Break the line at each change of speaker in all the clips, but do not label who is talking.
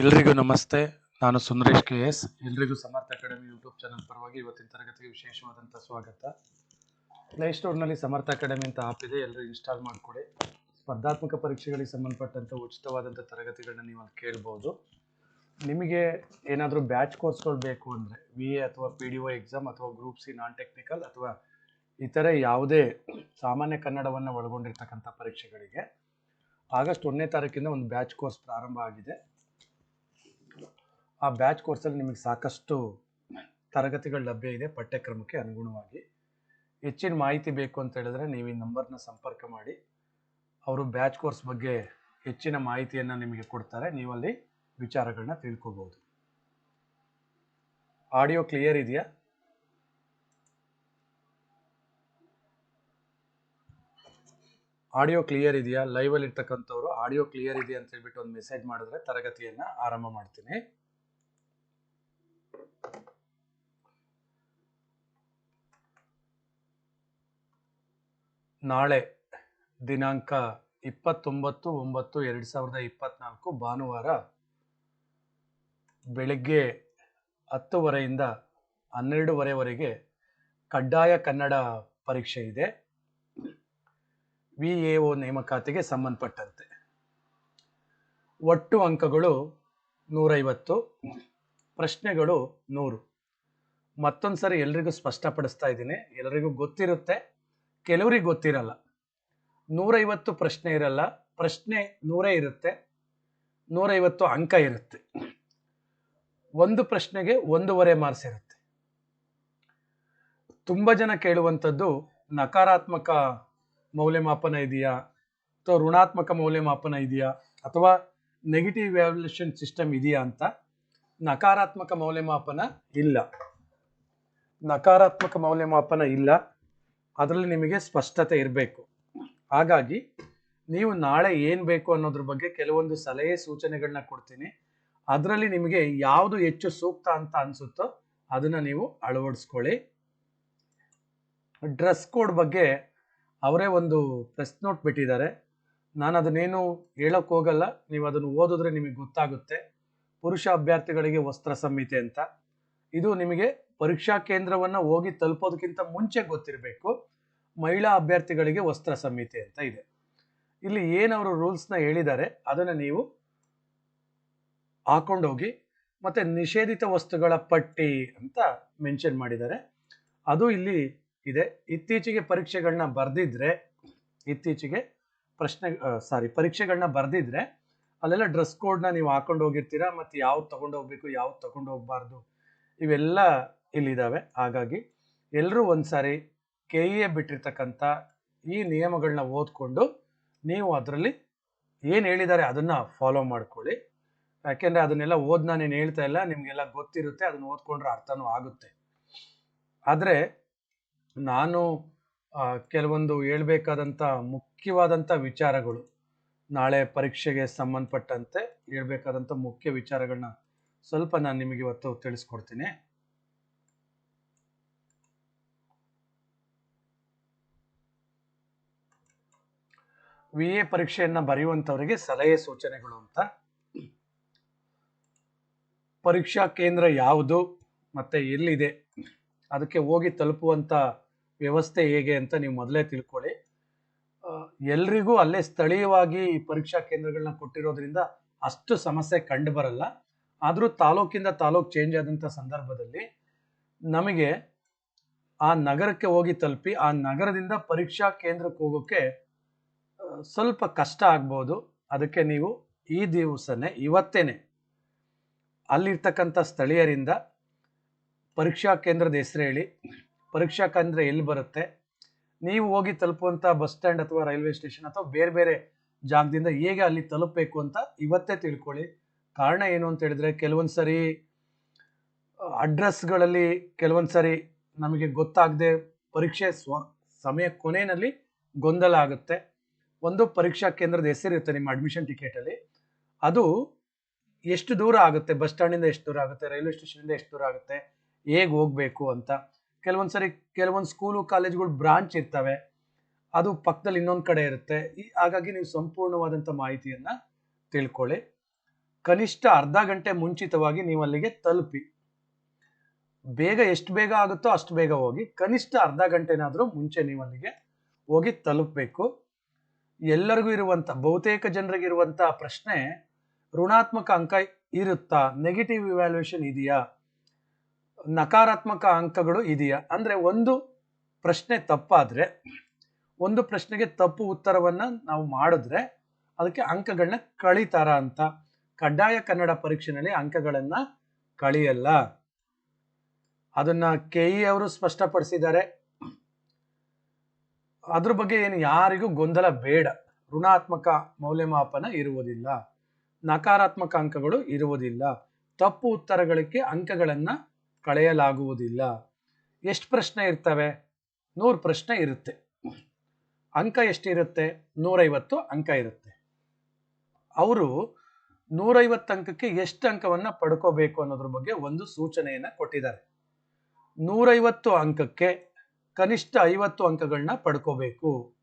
ಎಲ್ರಿಗೂ ನಮಸ್ತೆ. ನಾನು ಸುಂದರೇಶ್ ಕೆ ಎಸ್. ಎಲ್ರಿಗೂ ಸಮರ್ಥ ಅಕಾಡೆಮಿ ಯೂಟ್ಯೂಬ್ ಚಾನಲ್ ಪರವಾಗಿ ಇವತ್ತಿನ ತರಗತಿಗೆ ವಿಶೇಷವಾದಂಥ ಸ್ವಾಗತ. ಪ್ಲೇಸ್ಟೋರ್ನಲ್ಲಿ ಸಮರ್ಥ ಅಕಾಡೆಮಿ ಅಂತ ಆಪ್ ಇದೆ. ಎಲ್ಲರೂ ಇನ್ಸ್ಟಾಲ್ ಮಾಡಿಕೊಡಿ. ಸ್ಪರ್ಧಾತ್ಮಕ ಪರೀಕ್ಷೆಗಳಿಗೆ ಸಂಬಂಧಪಟ್ಟಂಥ ಉಚಿತವಾದಂಥ ತರಗತಿಗಳನ್ನ ನೀವು ಅಲ್ಲಿ ಕೇಳ್ಬೋದು. ನಿಮಗೆ ಏನಾದರೂ ಬ್ಯಾಚ್ ಕೋರ್ಸ್ಗಳು ಬೇಕು ಅಂದರೆ ವಿ ಎ ಅಥವಾ ಪಿ ಡಿ ಒ ಎಕ್ಸಾಮ್ ಅಥವಾ ಗ್ರೂಪ್ ಸಿ ನಾನ್ ಟೆಕ್ನಿಕಲ್ ಅಥವಾ ಇತರೆ ಯಾವುದೇ ಸಾಮಾನ್ಯ ಕನ್ನಡವನ್ನು ಒಳಗೊಂಡಿರ್ತಕ್ಕಂಥ ಪರೀಕ್ಷೆಗಳಿಗೆ, ಆಗಸ್ಟ್ ಒಂದನೇ ತಾರೀಕಿಂದ ಒಂದು ಬ್ಯಾಚ್ ಕೋರ್ಸ್ ಪ್ರಾರಂಭ ಆಗಿದೆ. ಆ ಬ್ಯಾಚ್ ಕೋರ್ಸಲ್ಲಿ ನಿಮಗೆ ಸಾಕಷ್ಟು ತರಗತಿಗಳು ಲಭ್ಯ ಇದೆ ಪಠ್ಯಕ್ರಮಕ್ಕೆ ಅನುಗುಣವಾಗಿ. ಹೆಚ್ಚಿನ ಮಾಹಿತಿ ಬೇಕು ಅಂತ ಹೇಳಿದ್ರೆ ನೀವು ಈ ನಂಬರ್ನ ಸಂಪರ್ಕ ಮಾಡಿ. ಅವರು ಬ್ಯಾಚ್ ಕೋರ್ಸ್ ಬಗ್ಗೆ ಹೆಚ್ಚಿನ ಮಾಹಿತಿಯನ್ನು ನಿಮಗೆ ಕೊಡ್ತಾರೆ. ನೀವಲ್ಲಿ ವಿಚಾರಗಳನ್ನ ತಿಳ್ಕೊಬೋದು. ಆಡಿಯೋ ಕ್ಲಿಯರ್ ಇದೆಯಾ? ಆಡಿಯೋ ಕ್ಲಿಯರ್ ಇದೆಯಾ? ಲೈವಲ್ಲಿ ಇರ್ತಕ್ಕಂಥವ್ರು ಆಡಿಯೋ ಕ್ಲಿಯರ್ ಇದೆಯಾ ಅಂತ ಹೇಳ್ಬಿಟ್ಟು ಒಂದು ಮೆಸೇಜ್ ಮಾಡಿದ್ರೆ ತರಗತಿಯನ್ನು ಆರಂಭ ಮಾಡ್ತೀನಿ. ನಾಳೆ ದಿನಾಂಕ ಇಪ್ಪತ್ತೊಂಬತ್ತು ಒಂಬತ್ತು ಎರಡು ಸಾವಿರದ ಇಪ್ಪತ್ತ್ನಾಲ್ಕು ಭಾನುವಾರ ಬೆಳಗ್ಗೆ ಹತ್ತುವರೆಯಿಂದ ಹನ್ನೆರಡುವರೆವರೆಗೆ ಕಡ್ಡಾಯ ಕನ್ನಡ ಪರೀಕ್ಷೆ ಇದೆ. ವಿ ಎ ಒ ನೇಮಕಾತಿಗೆ ಸಂಬಂಧಪಟ್ಟಂತೆ. ಒಟ್ಟು ಅಂಕಗಳು ನೂರೈವತ್ತು, ಪ್ರಶ್ನೆಗಳು ನೂರು. ಮತ್ತೊಂದು ಸರಿ ಎಲ್ರಿಗೂ ಸ್ಪಷ್ಟಪಡಿಸ್ತಾ ಇದ್ದೀನಿ. ಎಲ್ಲರಿಗೂ ಗೊತ್ತಿರುತ್ತೆ. ಕೆಲವರಿಗೆ ಗೊತ್ತಿರಲ್ಲ. ನೂರೈವತ್ತು ಪ್ರಶ್ನೆ ಇರಲ್ಲ. ಪ್ರಶ್ನೆ ನೂರೇ ಇರುತ್ತೆ. ನೂರೈವತ್ತು ಅಂಕ ಇರುತ್ತೆ. ಒಂದು ಪ್ರಶ್ನೆಗೆ ಒಂದೂವರೆ ಮಾರ್ಕ್ಸ್ ಇರುತ್ತೆ. ತುಂಬ ಜನ ಕೇಳುವಂಥದ್ದು, ನಕಾರಾತ್ಮಕ ಮೌಲ್ಯಮಾಪನ ಇದೆಯಾ? ಅಥವಾ ಋಣಾತ್ಮಕ ಮೌಲ್ಯಮಾಪನ ಇದೆಯಾ? ಅಥವಾ ನೆಗೆಟಿವ್ ವ್ಯಾಲ್ಯೂಷನ್ ಸಿಸ್ಟಮ್ ಇದೆಯಾ ಅಂತ ನಕಾರಾತ್ಮಕ ಮೌಲ್ಯಮಾಪನ ಇಲ್ಲ. ನಕಾರಾತ್ಮಕ ಮೌಲ್ಯಮಾಪನ ಇಲ್ಲ. ಅದರಲ್ಲಿ ನಿಮಗೆ ಸ್ಪಷ್ಟತೆ ಇರಬೇಕು. ಹಾಗಾಗಿ ನೀವು ನಾಳೆ ಏನು ಬೇಕು ಅನ್ನೋದ್ರ ಬಗ್ಗೆ ಕೆಲವೊಂದು ಸಲಹೆ ಸೂಚನೆಗಳನ್ನ ಕೊಡ್ತೀನಿ. ಅದರಲ್ಲಿ ನಿಮಗೆ ಯಾವುದು ಹೆಚ್ಚು ಸೂಕ್ತ ಅಂತ ಅನಿಸುತ್ತೋ ಅದನ್ನು ನೀವು ಅಳವಡಿಸ್ಕೊಳ್ಳಿ. ಡ್ರೆಸ್ ಕೋಡ್ ಬಗ್ಗೆ ಅವರೇ ಒಂದು ಪ್ರೆಸ್ ನೋಟ್ ಬಿಟ್ಟಿದ್ದಾರೆ. ನಾನು ಅದನ್ನೇನು ಹೇಳೋಕೆ ಹೋಗಲ್ಲ. ನೀವು ಅದನ್ನು ಓದಿದ್ರೆ ನಿಮಗೆ ಗೊತ್ತಾಗುತ್ತೆ. ಪುರುಷ ಅಭ್ಯರ್ಥಿಗಳಿಗೆ ವಸ್ತ್ರ ಸಂಹಿತೆ ಅಂತ. ಇದು ನಿಮಗೆ ಪರೀಕ್ಷಾ ಕೇಂದ್ರವನ್ನು ಹೋಗಿ ತಲುಪೋದಕ್ಕಿಂತ ಮುಂಚೆ ಗೊತ್ತಿರಬೇಕು. ಮಹಿಳಾ ಅಭ್ಯರ್ಥಿಗಳಿಗೆ ವಸ್ತ್ರ ಸಂಹಿತೆ ಅಂತ ಇದೆ. ಇಲ್ಲಿ ಏನವರು ರೂಲ್ಸ್ನ ಹೇಳಿದ್ದಾರೆ, ಅದನ್ನು ನೀವು ಹಾಕೊಂಡೋಗಿ ಮತ್ತೆ ನಿಷೇಧಿತ ವಸ್ತುಗಳ ಪಟ್ಟಿ ಅಂತ ಮೆನ್ಷನ್ ಮಾಡಿದ್ದಾರೆ. ಅದು ಇಲ್ಲಿ ಇದೆ. ಇತ್ತೀಚೆಗೆ ಪರೀಕ್ಷೆಗಳನ್ನ ಬರೆದಿದ್ರೆ, ಇತ್ತೀಚೆಗೆ ಪ್ರಶ್ನೆ ಸಾರಿ ಪರೀಕ್ಷೆಗಳನ್ನ ಬರೆದಿದ್ರೆ ಅಲ್ಲೆಲ್ಲ ಡ್ರೆಸ್ ಕೋಡ್ನ ನೀವು ಹಾಕೊಂಡು ಹೋಗಿರ್ತೀರಾ ಮತ್ತು ಯಾವ್ದು ತಗೊಂಡು ಹೋಗ್ಬೇಕು ಯಾವ್ದು ತಗೊಂಡು ಹೋಗ್ಬಾರ್ದು ಇವೆಲ್ಲ ಇಲ್ಲಿದ್ದಾವೆ ಹಾಗಾಗಿ ಎಲ್ಲರೂ ಒಂದ್ಸಾರಿ ಕೆ ಇ ಎ ಬಿಟ್ಟಿರ್ತಕ್ಕಂಥ ಈ ನಿಯಮಗಳನ್ನ ಓದ್ಕೊಂಡು ನೀವು ಅದರಲ್ಲಿ ಏನು ಹೇಳಿದ್ದಾರೆ ಅದನ್ನು ಫಾಲೋ ಮಾಡ್ಕೊಳ್ಳಿ. ಯಾಕೆಂದರೆ ಅದನ್ನೆಲ್ಲ ಓದ್ ನಾನೇನು ಹೇಳ್ತಾ ಇಲ್ಲ, ನಿಮಗೆಲ್ಲ ಗೊತ್ತಿರುತ್ತೆ, ಅದನ್ನು ಓದ್ಕೊಂಡ್ರೆ ಅರ್ಥನೂ ಆಗುತ್ತೆ. ಆದರೆ ನಾನು ಕೆಲವೊಂದು ಹೇಳ್ಬೇಕಾದಂಥ ಮುಖ್ಯವಾದಂಥ ವಿಚಾರಗಳು, ನಾಳೆ ಪರೀಕ್ಷೆಗೆ ಸಂಬಂಧಪಟ್ಟಂತೆ ಹೇಳ್ಬೇಕಾದಂಥ ಮುಖ್ಯ ವಿಚಾರಗಳನ್ನ ಸ್ವಲ್ಪ ನಾನು ನಿಮಗೆ ಇವತ್ತು ತಿಳಿಸ್ಕೊಡ್ತೀನಿ. ವಿ ಎ ಪರೀಕ್ಷೆಯನ್ನು ಬರೆಯುವಂಥವರಿಗೆ ಸಲಹೆ ಸೂಚನೆಗಳು ಅಂತ. ಪರೀಕ್ಷಾ ಕೇಂದ್ರ ಯಾವುದು ಮತ್ತೆ ಎಲ್ಲಿದೆ? ಅದಕ್ಕೆ ಹೋಗಿ ತಲುಪುವಂಥ ವ್ಯವಸ್ಥೆ ಹೇಗೆ ಅಂತ ನೀವು ಮೊದಲೇ ತಿಳ್ಕೊಳ್ಳಿ. ಎಲ್ರಿಗೂ ಅಲ್ಲೇ ಸ್ಥಳೀಯವಾಗಿ ಪರೀಕ್ಷಾ ಕೇಂದ್ರಗಳನ್ನ ಕೊಟ್ಟಿರೋದ್ರಿಂದ ಅಷ್ಟು ಸಮಸ್ಯೆ ಕಂಡು ಬರಲ್ಲ. ಆದರೂ ತಾಲೂಕಿಂದ ತಾಲೂಕು ಚೇಂಜ್ ಆದಂಥ ಸಂದರ್ಭದಲ್ಲಿ ನಮಗೆ ಆ ನಗರಕ್ಕೆ ಹೋಗಿ ತಲುಪಿ ಆ ನಗರದಿಂದ ಪರೀಕ್ಷಾ ಕೇಂದ್ರಕ್ಕೆ ಹೋಗೋಕ್ಕೆ ಸ್ವಲ್ಪ ಕಷ್ಟ ಆಗ್ಬೋದು. ಅದಕ್ಕೆ ನೀವು ಈ ದಿವಸನೇ, ಇವತ್ತೇನೆ ಅಲ್ಲಿರ್ತಕ್ಕಂಥ ಸ್ಥಳೀಯರಿಂದ ಪರೀಕ್ಷಾ ಕೇಂದ್ರದ ಹೆಸರು ಹೇಳಿ. ಪರೀಕ್ಷಾ ಕೇಂದ್ರ ಎಲ್ಲಿ ಬರುತ್ತೆ? ನೀವು ಹೋಗಿ ತಲುಪುವಂಥ ಬಸ್ ಸ್ಟ್ಯಾಂಡ್ ಅಥವಾ ರೈಲ್ವೆ ಸ್ಟೇಷನ್ ಅಥವಾ ಬೇರೆ ಬೇರೆ ಜಾಗದಿಂದ ಹೇಗೆ ಅಲ್ಲಿ ತಲುಪಬೇಕು ಅಂತ ಇವತ್ತೇ ತಿಳ್ಕೊಳ್ಳಿ. ಕಾರಣ ಏನು ಅಂತ ಹೇಳಿದ್ರೆ ಕೆಲವೊಂದು ಸರಿ ಅಡ್ರೆಸ್ಗಳಲ್ಲಿ ಕೆಲವೊಂದು ಸರಿ ನಮಗೆ ಗೊತ್ತಾಗದೆ ಪರೀಕ್ಷೆ ಸ್ವ, ಸಮಯ ಕೊನೆಯಲ್ಲಿ ಗೊಂದಲ ಆಗುತ್ತೆ. ಒಂದು ಪರೀಕ್ಷಾ ಕೇಂದ್ರದ ಹೆಸರಿರುತ್ತೆ ನಿಮ್ಮ ಅಡ್ಮಿಷನ್ ಟಿಕೆಟಲ್ಲಿ ಅದು ಎಷ್ಟು ದೂರ ಆಗುತ್ತೆ? ಬಸ್ ಸ್ಟ್ಯಾಂಡಿಂದ ಎಷ್ಟು ದೂರ ಆಗುತ್ತೆ? ರೈಲ್ವೆ ಸ್ಟೇಷನಿಂದ ಎಷ್ಟು ದೂರ ಆಗುತ್ತೆ? ಹೇಗೆ ಹೋಗಬೇಕು ಅಂತ. ಕೆಲವೊಂದು ಸರಿ ಕೆಲವೊಂದು ಸ್ಕೂಲು ಕಾಲೇಜ್ಗಳು ಬ್ರಾಂಚ್ ಇರ್ತವೆ. ಅದು ಪಕ್ಕದಲ್ಲಿ ಇನ್ನೊಂದು ಕಡೆ ಇರುತ್ತೆ. ಹಾಗಾಗಿ ನೀವು ಸಂಪೂರ್ಣವಾದಂಥ ಮಾಹಿತಿಯನ್ನು ತಿಳ್ಕೊಳ್ಳಿ. ಕನಿಷ್ಠ ಅರ್ಧ ಗಂಟೆ ಮುಂಚಿತವಾಗಿ ನೀವು ಅಲ್ಲಿಗೆ ತಲುಪಿ. ಬೇಗ ಎಷ್ಟು ಬೇಗ ಆಗುತ್ತೋ ಅಷ್ಟು ಬೇಗ ಹೋಗಿ. ಕನಿಷ್ಠ ಅರ್ಧ ಗಂಟೆನಾದರೂ ಮುಂಚೆ ನೀವು ಅಲ್ಲಿಗೆ ಹೋಗಿ ತಲುಪಬೇಕು. ಎಲ್ಲರಿಗೂ ಇರುವಂಥ, ಬಹುತೇಕ ಜನರಿಗೆ ಇರುವಂತ ಪ್ರಶ್ನೆ, ಋಣಾತ್ಮಕ ಅಂಕ ಇರುತ್ತಾ? ನೆಗೆಟಿವ್ ಇವ್ಯಾಲ್ಯೂಯೇಷನ್ ಇದೆಯಾ? ನಕಾರಾತ್ಮಕ ಅಂಕಗಳು ಇದೆಯಾ? ಅಂದ್ರೆ ಒಂದು ಪ್ರಶ್ನೆ ತಪ್ಪಾದ್ರೆ, ಒಂದು ಪ್ರಶ್ನೆಗೆ ತಪ್ಪು ಉತ್ತರವನ್ನು ನಾವು ಮಾಡಿದ್ರೆ ಅದಕ್ಕೆ ಅಂಕಗಳನ್ನ ಕಳೀತಾರ ಅಂತ. ಕಡ್ಡಾಯ ಕನ್ನಡ ಪರೀಕ್ಷೆನಲ್ಲಿ ಅಂಕಗಳನ್ನು ಕಳಿಯಲ್ಲ. ಅದನ್ನ ಕೆ ಇ ಅವರು ಸ್ಪಷ್ಟಪಡಿಸಿದ್ದಾರೆ. ಅದ್ರ ಬಗ್ಗೆ ಏನು ಯಾರಿಗೂ ಗೊಂದಲ ಬೇಡ. ಋಣಾತ್ಮಕ ಮೌಲ್ಯಮಾಪನ ಇರುವುದಿಲ್ಲ. ನಕಾರಾತ್ಮಕ ಅಂಕಗಳು ಇರುವುದಿಲ್ಲ. ತಪ್ಪು ಉತ್ತರಗಳಿಗೆ ಅಂಕಗಳನ್ನು ಕಳೆಯಲಾಗುವುದಿಲ್ಲ. ಎಷ್ಟು ಪ್ರಶ್ನೆ ಇರ್ತವೆ? ನೂರು ಪ್ರಶ್ನೆ ಇರುತ್ತೆ. ಅಂಕ ಎಷ್ಟಿರುತ್ತೆ? ನೂರೈವತ್ತು ಅಂಕ ಇರುತ್ತೆ. ಅವರು ನೂರೈವತ್ತು ಅಂಕಕ್ಕೆ ಎಷ್ಟು ಅಂಕವನ್ನು ಪಡ್ಕೋಬೇಕು ಅನ್ನೋದ್ರ ಬಗ್ಗೆ ಒಂದು ಸೂಚನೆಯನ್ನ ಕೊಟ್ಟಿದ್ದಾರೆ. ನೂರೈವತ್ತು ಅಂಕಕ್ಕೆ ಕನಿಷ್ಠ ಐವತ್ತು ಅಂಕಗಳನ್ನ ಪಡ್ಕೋಬೇಕು.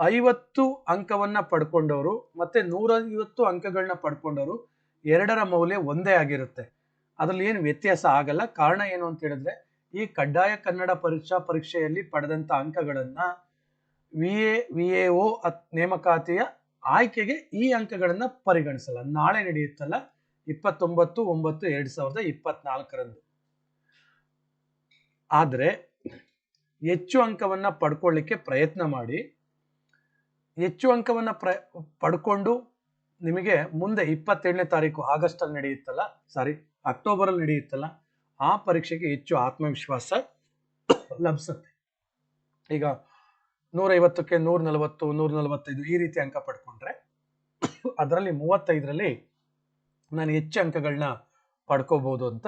ಐವತ್ತು ಅಂಕವನ್ನ ಪಡ್ಕೊಂಡವರು ಮತ್ತೆ ನೂರೈವತ್ತು ಅಂಕಗಳನ್ನ ಪಡ್ಕೊಂಡವರು ಎರಡರ ಮೌಲ್ಯ ಒಂದೇ ಆಗಿರುತ್ತೆ. ಅದ್ರಲ್ಲಿ ಏನು ವ್ಯತ್ಯಾಸ ಆಗಲ್ಲ. ಕಾರಣ ಏನು ಅಂತ ಹೇಳಿದ್ರೆ, ಈ ಕಡ್ಡಾಯ ಕನ್ನಡ ಪರೀಕ್ಷಾ ಪರೀಕ್ಷೆಯಲ್ಲಿ ಪಡೆದಂತ ಅಂಕಗಳನ್ನ V A V A O ನೇಮಕಾತಿಯ ಆಯ್ಕೆಗೆ ಈ ಅಂಕಗಳನ್ನ ಪರಿಗಣಿಸಲ್ಲ. ನಾಳೆ ನಡೆಯುತ್ತಲ್ಲ, ಇಪ್ಪತ್ತೊಂಬತ್ತು, ಒಂಬತ್ತು, ಎರಡ್ ಸಾವಿರದ ಇಪ್ಪತ್ನಾಲ್ಕರಂದು. ಆದ್ರೆ ಹೆಚ್ಚು ಅಂಕವನ್ನ ಪಡ್ಕೊಳ್ಳಿಕ್ಕೆ ಪ್ರಯತ್ನ ಮಾಡಿ. ಹೆಚ್ಚು ಅಂಕವನ್ನ ಪ್ರ, ಪಡ್ಕೊಂಡು ನಿಮಗೆ ಮುಂದೆ ಇಪ್ಪತ್ತೇಳನೇ ತಾರೀಕು ಆಗಸ್ಟ್ ಅಲ್ಲಿ ನಡೆಯುತ್ತಲ್ಲ ಸಾರಿ ಅಕ್ಟೋಬರ್ ಅಲ್ಲಿ ನಡೆಯುತ್ತಲ್ಲ, ಆ ಪರೀಕ್ಷೆಗೆ ಹೆಚ್ಚು ಆತ್ಮವಿಶ್ವಾಸ ಲಭಿಸುತ್ತೆ. ಈಗ ನೂರೈವತ್ತಕ್ಕೆ ನೂರ ನಲವತ್ತು ನೂರ ನಲವತ್ತೈದು ಈ ರೀತಿ ಅಂಕ ಪಡ್ಕೊಂಡ್ರೆ ಅದರಲ್ಲಿ ಮೂವತ್ತೈದರಲ್ಲಿ ನಾನು ಹೆಚ್ಚು ಅಂಕಗಳನ್ನ ಪಡ್ಕೋಬಹುದು ಅಂತ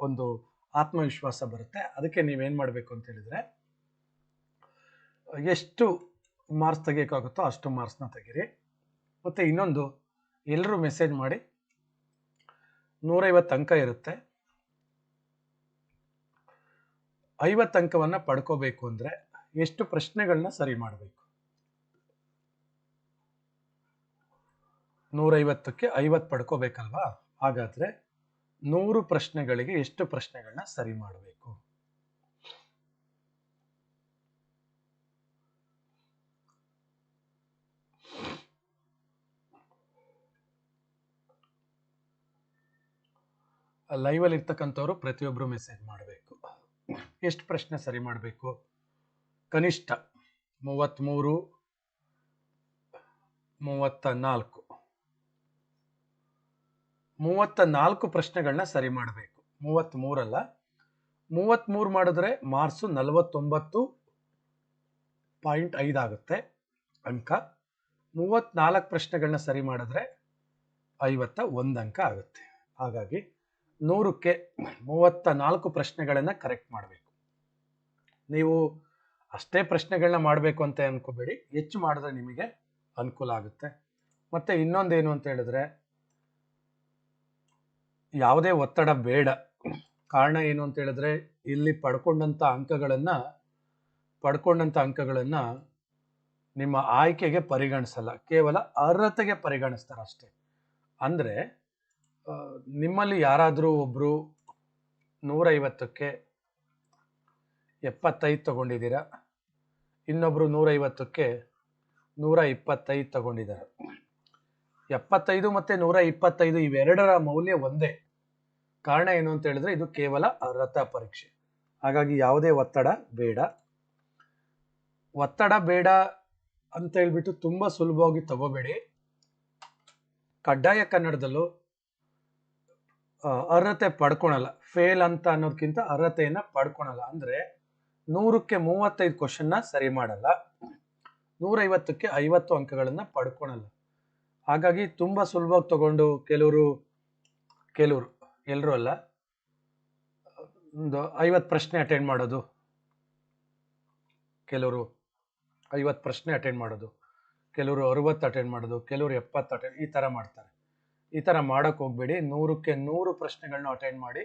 ಒಂದು ಆತ್ಮವಿಶ್ವಾಸ ಬರುತ್ತೆ. ಅದಕ್ಕೆ ನೀವೇನು ಮಾಡಬೇಕು ಅಂತ ಹೇಳಿದ್ರೆ ಎಷ್ಟು ಮಾರ್ಕ್ಸ್ ತೆಗಿಯೋಕ್ಕಾಗುತ್ತೋ ಅಷ್ಟು ಮಾರ್ಕ್ಸ್ನ ತೆಗೀರಿ. ಮತ್ತು ಇನ್ನೊಂದು ಎಲ್ಲರೂ ಮೆಸೇಜ್ ಮಾಡಿ. ನೂರೈವತ್ತು ಅಂಕ ಇರುತ್ತೆ. ಐವತ್ತು ಅಂಕವನ್ನು ಪಡ್ಕೋಬೇಕು ಅಂದರೆ ಎಷ್ಟು ಪ್ರಶ್ನೆಗಳನ್ನ ಸರಿ ಮಾಡಬೇಕು? ನೂರೈವತ್ತಕ್ಕೆ ಐವತ್ತು ಪಡ್ಕೋಬೇಕಲ್ವಾ? ಹಾಗಾದ್ರೆ ನೂರು ಪ್ರಶ್ನೆಗಳಿಗೆ ಎಷ್ಟು ಪ್ರಶ್ನೆಗಳನ್ನ ಸರಿ ಮಾಡಬೇಕು? ಲೈವಲ್ಲಿ ಇರ್ತಕ್ಕಂಥವ್ರು ಪ್ರತಿಯೊಬ್ಬರು ಮೆಸೇಜ್ ಮಾಡಬೇಕು. ಎಷ್ಟು ಪ್ರಶ್ನೆ ಸರಿ ಮಾಡಬೇಕು? ಕನಿಷ್ಠ ಮೂವತ್ತ್ಮೂರು ಮೂವತ್ತ ನಾಲ್ಕು ಮೂವತ್ತ ನಾಲ್ಕು ಪ್ರಶ್ನೆಗಳನ್ನ ಸರಿ ಮಾಡಬೇಕು. ಮೂವತ್ತ್ಮೂರಲ್ಲ ಮೂವತ್ತ್ಮೂರು ಮಾಡಿದ್ರೆ ಮಾರ್ಸು ನಲವತ್ತೊಂಬತ್ತು ಪಾಯಿಂಟ್ ಐದಾಗುತ್ತೆ ಅಂಕ. ಮೂವತ್ನಾಲ್ಕು ಪ್ರಶ್ನೆಗಳನ್ನ ಸರಿ ಮಾಡಿದ್ರೆ ಐವತ್ತ ಒಂದು ಅಂಕ ಆಗುತ್ತೆ. ಹಾಗಾಗಿ ನೂರಕ್ಕೆ ಮೂವತ್ತ ನಾಲ್ಕು ಪ್ರಶ್ನೆಗಳನ್ನು ಕರೆಕ್ಟ್ ಮಾಡಬೇಕು. ನೀವು ಅಷ್ಟೇ ಪ್ರಶ್ನೆಗಳನ್ನ ಮಾಡಬೇಕು ಅಂತ ಅನ್ಕೋಬೇಡಿ. ಹೆಚ್ಚು ಮಾಡಿದ್ರೆ ನಿಮಗೆ ಅನುಕೂಲ ಆಗುತ್ತೆ. ಮತ್ತೆ ಇನ್ನೊಂದೇನು ಅಂತ ಹೇಳಿದ್ರೆ, ಯಾವುದೇ ಒತ್ತಡ ಬೇಡ. ಕಾರಣ ಏನು ಅಂತ ಹೇಳಿದ್ರೆ, ಇಲ್ಲಿ ಪಡ್ಕೊಂಡಂತ ಅಂಕಗಳನ್ನು ಪಡ್ಕೊಂಡಂತ ಅಂಕಗಳನ್ನು ನಿಮ್ಮ ಆಯ್ಕೆಗೆ ಪರಿಗಣಿಸಲ್ಲ. ಕೇವಲ ಅರ್ಹತೆಗೆ ಪರಿಗಣಿಸ್ತಾರೆ ಅಷ್ಟೇ. ಅಂದ್ರೆ ನಿಮ್ಮಲ್ಲಿ ಯಾರಾದರೂ ಒಬ್ಬರು ನೂರೈವತ್ತಕ್ಕೆ ಎಪ್ಪತ್ತೈದು ತಗೊಂಡಿದ್ದೀರಾ? ಇನ್ನೊಬ್ಬರು ನೂರೈವತ್ತಕ್ಕೆ ನೂರ ಇಪ್ಪತ್ತೈದು ತಗೊಂಡಿದ್ದಾರೆ. ಎಪ್ಪತ್ತೈದು ಮತ್ತು ನೂರ ಇಪ್ಪತ್ತೈದು ಇವೆರಡರ ಮೌಲ್ಯ ಒಂದೇ. ಕಾರಣ ಏನು ಅಂತ ಹೇಳಿದ್ರೆ ಇದು ಕೇವಲ ರಥ ಪರೀಕ್ಷೆ. ಹಾಗಾಗಿ ಯಾವುದೇ ಒತ್ತಡ ಬೇಡ. ಒತ್ತಡ ಬೇಡ ಅಂತ ಹೇಳ್ಬಿಟ್ಟು ತುಂಬ ಸುಲಭವಾಗಿ ತಗೋಬೇಡಿ. ಕಡ್ಡಾಯ ಕನ್ನಡದಲ್ಲೂ ಅರ್ಹತೆ ಪಡ್ಕೊಳಲ್ಲ. ಫೇಲ್ ಅಂತ ಅನ್ನೋದಕ್ಕಿಂತ ಅರ್ಹತೆಯನ್ನ ಪಡ್ಕೊಳಲ್ಲ. ಅಂದ್ರೆ ನೂರಕ್ಕೆ ಮೂವತ್ತೈದು ಕ್ವಶನ್ನ ಸರಿ ಮಾಡಲ್ಲ. ನೂರೈವತ್ತಕ್ಕೆ ಐವತ್ತು ಅಂಕಗಳನ್ನ ಪಡ್ಕೊಳಲ್ಲ. ಹಾಗಾಗಿ ತುಂಬಾ ಸುಲಭವಾಗಿ ತಗೊಂಡು ಕೆಲವರು ಕೆಲವರು ಎಲ್ಲರೂ ಅಲ್ಲ, ಒಂದು ಐವತ್ತು ಪ್ರಶ್ನೆ ಅಟೆಂಡ್ ಮಾಡೋದು. ಕೆಲವರು ಐವತ್ತು ಪ್ರಶ್ನೆ ಅಟೆಂಡ್ ಮಾಡೋದು. ಕೆಲವರು ಅರವತ್ತು ಅಟೆಂಡ್ ಮಾಡೋದು. ಕೆಲವರು ಎಪ್ಪತ್ತು ಅಟೆಂಡ್ ಈ ಥರ ಮಾಡ್ತಾರೆ. ಈ ಥರ ಮಾಡೋಕ್ಕೆ ಹೋಗಬೇಡಿ. ನೂರಕ್ಕೆ ನೂರು ಪ್ರಶ್ನೆಗಳನ್ನ ಅಟೆಂಡ್ ಮಾಡಿ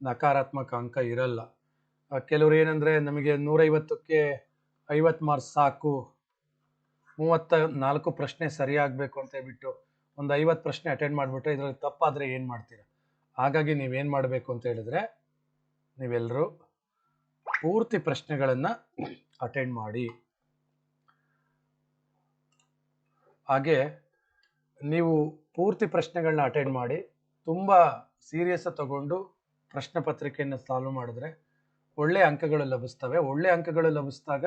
ನಕಾರಾತ್ಮಕ ಅಂಕ ಇರಲ್ಲ. ಕೆಲವರು ಏನಂದರೆ ನಮಗೆ ನೂರೈವತ್ತಕ್ಕೆ ಐವತ್ತು ಮಾರ್ಕ್ಸ್ ಸಾಕು. ಮೂವತ್ತ ನಾಲ್ಕು ಪ್ರಶ್ನೆ ಸರಿಯಾಗಬೇಕು ಅಂತ ಹೇಳ್ಬಿಟ್ಟು ಒಂದು ಐವತ್ತು ಪ್ರಶ್ನೆ ಅಟೆಂಡ್ ಮಾಡಿಬಿಟ್ರೆ ಇದರಲ್ಲಿ ತಪ್ಪಾದರೆ ಏನು ಮಾಡ್ತೀರಾ? ಹಾಗಾಗಿ ನೀವೇನು ಮಾಡಬೇಕು ಅಂತ ಹೇಳಿದ್ರೆ ನೀವೆಲ್ಲರೂ ಪೂರ್ತಿ ಪ್ರಶ್ನೆಗಳನ್ನು ಅಟೆಂಡ್ ಮಾಡಿ. ಹಾಗೆ ನೀವು ಪೂರ್ತಿ ಪ್ರಶ್ನೆಗಳನ್ನ ಅಟೆಂಡ್ ಮಾಡಿ, ತುಂಬ ಸೀರಿಯಸ್ ತಗೊಂಡು ಪ್ರಶ್ನೆ ಪತ್ರಿಕೆಯನ್ನು ಸಾಲ್ವ್ ಮಾಡಿದ್ರೆ ಒಳ್ಳೆ ಅಂಕಗಳು ಲಭಿಸ್ತವೆ. ಒಳ್ಳೆ ಅಂಕಗಳು ಲಭಿಸಿದಾಗ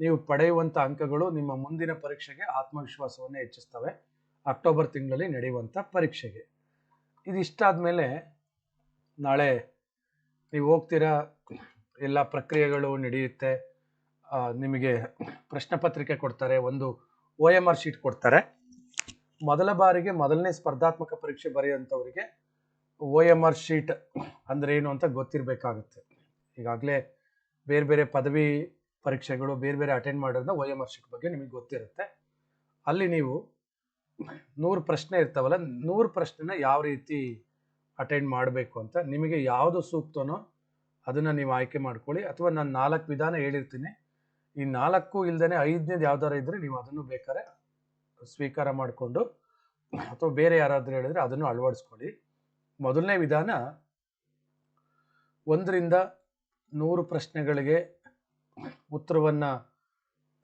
ನೀವು ಪಡೆಯುವಂಥ ಅಂಕಗಳು ನಿಮ್ಮ ಮುಂದಿನ ಪರೀಕ್ಷೆಗೆ ಆತ್ಮವಿಶ್ವಾಸವನ್ನು ಹೆಚ್ಚಿಸ್ತವೆ. ಅಕ್ಟೋಬರ್ ತಿಂಗಳಲ್ಲಿ ನಡೆಯುವಂಥ ಪರೀಕ್ಷೆಗೆ. ಇದಿಷ್ಟಾದಮೇಲೆ ನಾಳೆ ನೀವು ಹೋಗ್ತೀರಾ, ಎಲ್ಲ ಪ್ರಕ್ರಿಯೆಗಳು ನಡೆಯುತ್ತೆ ನಿಮಗೆ ಪ್ರಶ್ನೆ ಪತ್ರಿಕೆ ಕೊಡ್ತಾರೆ, ಒಂದು ಒ ಎಂ ಆರ್ ಶೀಟ್ ಕೊಡ್ತಾರೆ. ಮೊದಲ ಬಾರಿಗೆ ಮೊದಲನೇ ಸ್ಪರ್ಧಾತ್ಮಕ ಪರೀಕ್ಷೆ ಬರೆಯುವಂಥವ್ರಿಗೆ ಓ ಎಂ ಆರ್ ಶೀಟ್ ಅಂದರೆ ಏನು ಅಂತ ಗೊತ್ತಿರಬೇಕಾಗುತ್ತೆ. ಈಗಾಗಲೇ ಬೇರೆ ಬೇರೆ ಪದವಿ ಪರೀಕ್ಷೆಗಳು ಬೇರೆ ಬೇರೆ ಅಟೆಂಡ್ ಮಾಡೋದ್ರಿಂದ ಓ ಎಂ ಆರ್ ಶೀಟ್ ಬಗ್ಗೆ ನಿಮಗೆ ಗೊತ್ತಿರುತ್ತೆ. ಅಲ್ಲಿ ನೀವು ನೂರು ಪ್ರಶ್ನೆ ಇರ್ತಾವಲ್ಲ, ನೂರು ಪ್ರಶ್ನೆನ ಯಾವ ರೀತಿ ಅಟೆಂಡ್ ಮಾಡಬೇಕು ಅಂತ, ನಿಮಗೆ ಯಾವುದು ಸೂಕ್ತನೋ ಅದನ್ನು ನೀವು ಆಯ್ಕೆ ಮಾಡ್ಕೊಳ್ಳಿ. ಅಥವಾ ನಾನು ನಾಲ್ಕು ವಿಧಾನ ಹೇಳಿರ್ತೀನಿ. ಈ ನಾಲ್ಕು ಇಲ್ಲದೇ ಐದನೇದು ಯಾವ್ದಾರು ಇದ್ದರೆ ನೀವು ಅದನ್ನು ಬೇಕಾದ್ರೆ ಸ್ವೀಕಾರ ಮಾಡಿಕೊಂಡು ಅಥವಾ ಬೇರೆ ಯಾರಾದರೂ ಹೇಳಿದ್ರೆ ಅದನ್ನು ಅಳವಡಿಸ್ಕೊಳ್ಳಿ. ಮೊದಲನೇ ವಿಧಾನ ಒಂದರಿಂದ ನೂರು ಪ್ರಶ್ನೆಗಳಿಗೆ ಉತ್ತರವನ್ನು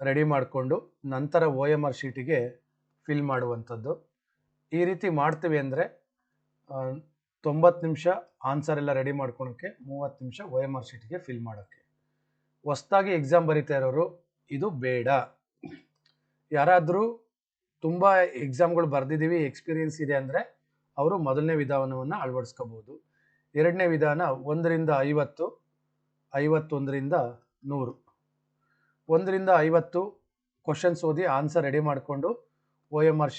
ರೆಡಿ ಮಾಡಿಕೊಂಡು ನಂತರ ಓ ಎಂ ಆರ್ ಶೀಟಿಗೆ ಫಿಲ್ ಮಾಡುವಂಥದ್ದು. ಈ ರೀತಿ ಮಾಡ್ತೀವಿ ಅಂದರೆ ತೊಂಬತ್ತು ನಿಮಿಷ ಆನ್ಸರ್ ಎಲ್ಲ ರೆಡಿ ಮಾಡ್ಕೊಳಕ್ಕೆ ಮೂವತ್ತು ನಿಮಿಷ ಒ ಎಂ ಆರ್ ಶೀಟಿಗೆ ಫಿಲ್ ಮಾಡೋಕ್ಕೆ. ಹೊಸ್ದಾಗಿ ಎಕ್ಸಾಮ್ ಬರೀತಾ ಇರೋರು, ಇದು ಬೇಡ. ಯಾರಾದರೂ ತುಂಬ ಎಕ್ಸಾಮ್ಗಳು ಬರೆದಿದ್ದೀವಿ ಎಕ್ಸ್ಪೀರಿಯನ್ಸ್ ಇದೆ ಅಂದರೆ ಅವರು ಮೊದಲನೇ ವಿಧಾನವನ್ನು ಅಳವಡಿಸ್ಕೋಬೋದು. ಎರಡನೇ ವಿಧಾನ ಒಂದರಿಂದ ಐವತ್ತು, ಐವತ್ತೊಂದರಿಂದ ನೂರು. ಒಂದರಿಂದ ಐವತ್ತು ಕ್ವಶನ್ಸ್ ಓದಿ ಆನ್ಸರ್ ರೆಡಿ ಮಾಡಿಕೊಂಡು ಒ ಎಂ ಆರ್